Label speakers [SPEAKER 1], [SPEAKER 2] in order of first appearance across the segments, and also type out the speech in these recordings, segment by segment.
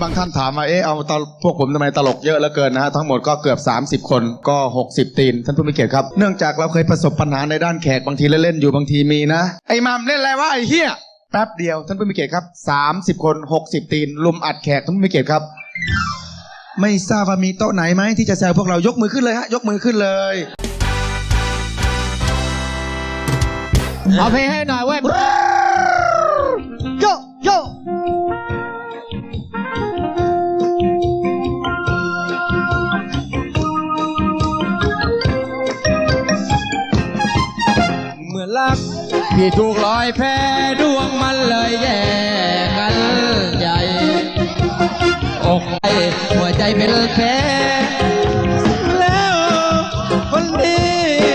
[SPEAKER 1] บางท่านถามว่าเอ๊ะเอาตลพวกผมทำไมตลกเยอะเหลือเกินนะฮะทั้งหมดก็เกือบ 30 คนก็ 60 ตีน ท่านผู้มีเกียรติครับ เนื่องจากเราเคยประสบปัญหาในด้านแขกบางทีเล่นๆอยู่บางทีมีนะ ไอ้มัมเล่นอะไรวะไอ้เฮียแป๊บเดียวท่านผู้มีเกียรติครับ 30 คน 60 ตีนลุมอัดแขกท่านผู้มีเกียรติครับ ไม่ทราบว่ามีโต๊ะไหนไหมที่จะแซวพวกเรายกมือขึ้นเลยฮะยกมือขึ้นเลย
[SPEAKER 2] เอาเพลงให้หน่อยเว้ย
[SPEAKER 3] โย
[SPEAKER 2] พี่ถูกลอยแพดวงมันเลยแย่กันใหญ่อกไปหัวใจเป็นแผลแล้ววันนี้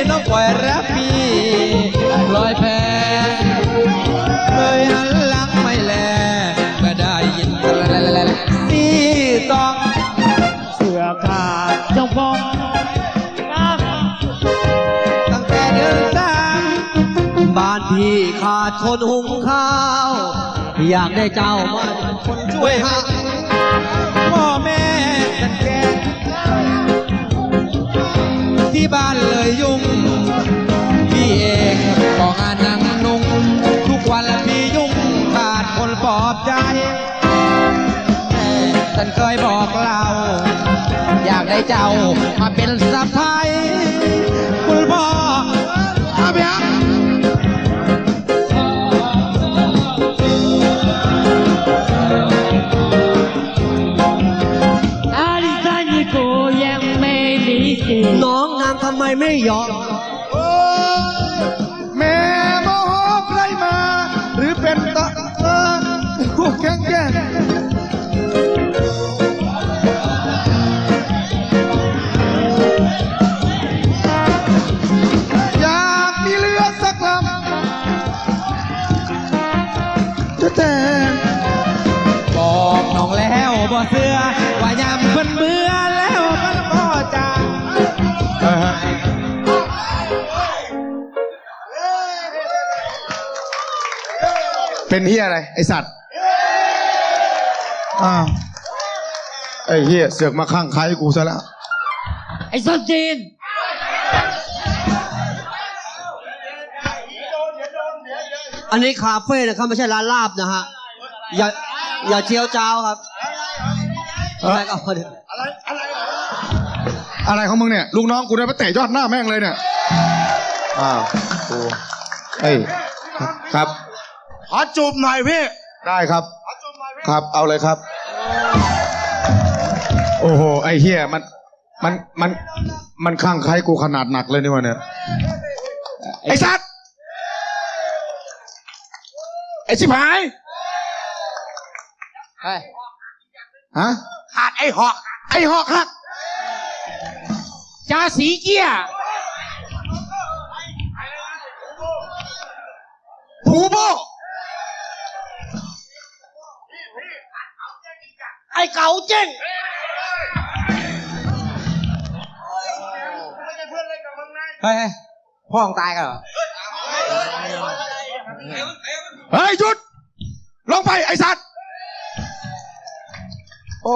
[SPEAKER 2] น้องปล่อยรักพี่ลอยแพเคยหันหลังไม่แลก็ได้ยินนี่ต้อง
[SPEAKER 3] เสือขาดเจ้าฟอง
[SPEAKER 2] ดคนหุงข้าว อยากได้เจ้ามาคนช่วยหาพ่อแม่กันแก่ที่บ้านเลยยุ่งพี่เองก็งานนั่งนุ่งทุกวันพี่ยุ่งขาดคนปลอบใจแม่ท่านเคยบอกเรา อยากได้เจ้ามาเป็นสะพ้าย
[SPEAKER 3] น้
[SPEAKER 2] องนางทำไมไม่ยอม
[SPEAKER 1] แม่โมโหใครมา หรือเป็นตะเออแข็งแก เป็นเฮียอะไร ไอสัตว์อ้าวไอเฮียเสือกมาข้างใครกูซะแล้ว
[SPEAKER 3] ไอ้ส้นจีน
[SPEAKER 4] อันนี้คาเฟ่นะครับไม่ใช่ร้านลาบนะฮะ อย่าอย่าเจียวจ้าวครับ
[SPEAKER 1] เอ้ย
[SPEAKER 4] อะไรก็เอาดิ
[SPEAKER 1] อะไรของมึงเนี่ย ลูกน้องกูได้ไปเตะยอดหน้าแม่งเลยเนี่ย อ้าวกูเอ้ยครับ
[SPEAKER 5] ขอจูบหน่อยพี่
[SPEAKER 1] ได้ครับครับ เอาเลยครับ โอ้โห ไอ้เฮียมัน มัน มัน มันข้างใครกูขนาดหนักเลยนี่วะเนี่ย ไอ้สัตว์ ไอ้ชิบหาย
[SPEAKER 2] เฮ้ย
[SPEAKER 1] ฮะ
[SPEAKER 5] ขาดไอ้หอก
[SPEAKER 1] ไอ้หอกหัก
[SPEAKER 3] จ่าสีเกี้ย
[SPEAKER 1] ผูโบ
[SPEAKER 5] ไอ้เก๋าเจ้ง
[SPEAKER 2] เฮ้ยเฮ้ยพ่อของตายกันเหรอ
[SPEAKER 1] เฮ้ยหยุด ลงไปไอ้สัตว์ โอ้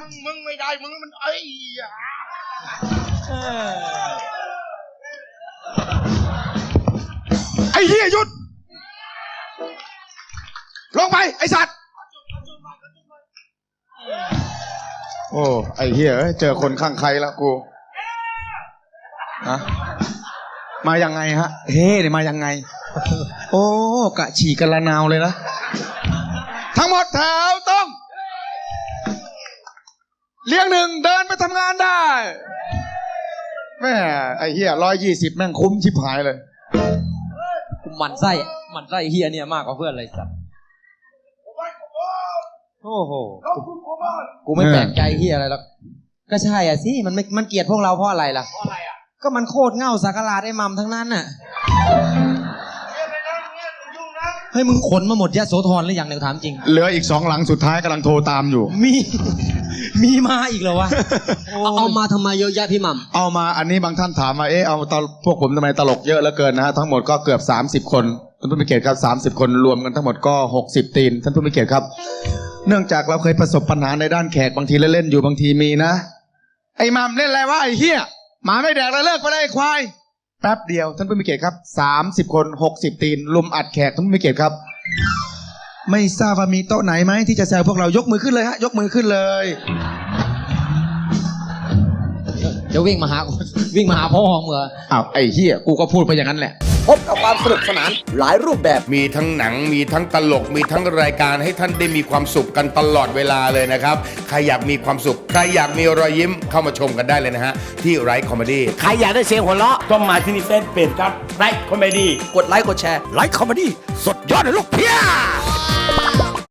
[SPEAKER 5] มึงมึงไม่ได้มึงมันไอ้ยา
[SPEAKER 1] ไอ้เฮียหยุด ลงไปไอ้สัตว์ โอ้ไอเฮียเอ้ยเจอคนข้างใครแล้วกูฮะมายังไงฮะ เฮ้เนี่ยมายังไง โอ้กะฉีกกันละนาวเลยนะทั้งหมดแถวต้อง เลี้ยงหนึ่งเดินไปทำงานได้แม่ไอเฮียร้อยยี่สิบแม่งคุ้มชิบหายเลย
[SPEAKER 2] มันไส้มันไส้เฮียเนี่ยมากกว่าเพื่อนเลยสัตว์ โอ้โหกูไม่แปลกใจเฮียอะไรหรอกก็ใช่อะสิมันไม่มันเกลียดพวกเราเพราะอะไรล่ะก็มันโคตรเง่าสักการาดไอ้มัมทั้งนั้นน่ะเฮ้ยมึงขนมาหมดยะโสธรหรือยังเนี่ยถามจริง
[SPEAKER 1] เหลืออีกสองหลังสุดท้ายกำลังโทรตามอยู่
[SPEAKER 2] มี มีมาอีกเหรอวะ
[SPEAKER 4] เอาเอามาทำไมเยอะแยะพี่หม่
[SPEAKER 1] เอามาอันนี้บางท่านถามมาเอ๊ะเอาตลพวกผมทำไมตลกเยอะเหลือเกินนะฮะทั้งหมดก็เกือบ 30 คนท่านผู้มีเกียรติครับ 30 คนรวมกันทั้งหมดก็ 60 ตีนท่านผู้มีเกียรติครับ เนื่องจากเราเคยประสบปัญหาในด้านแขกบางทีเล่นๆอยู่บางทีมีนะ ไอ้มัมเล่นอะไรวะไอ้เฮียหมาไม่แดกแล้วเลิกไปได้ไอ้ควายแป๊บเดียวท่านผู้มีเกียรติครับสามสิบคนหกสิบตีนลุมอัดแขกท่านผู้มีเกียรติครับ ไม่ทราบว่ามีโต๊ะไหนไหมที่จะแซวพวกเรายกมือขึ้นเลยฮะ ยกมือขึ้นเลย
[SPEAKER 2] จะวิ่งมาหาวิ่งมาหาพ่อของเหรอ
[SPEAKER 1] อ้าวไอ้เฮียกูก็พูดไปอย่างนั้นแหละ
[SPEAKER 6] พบกับความสนุกสนานหลายรูปแบบ
[SPEAKER 5] มีทั้งหนังมีทั้งตลกมีทั้งรายการให้ท่านได้มีความสุขกันตลอดเวลาเลยนะครับ ใครอยากมีความสุข ใครอยากมีรอยยิ้มเข้ามาชมกันได้เลยนะฮะ ที่ไรคอมเมดี้
[SPEAKER 6] ใครอยากได้เสียงหัวเราะ
[SPEAKER 7] ต้องมาที่นี่เฟซเพจครับไลค์คอมเมดี้
[SPEAKER 6] กดไลค์กดแชร์ไลค์คอมเมดี้สดยอดเลยลูกเพีย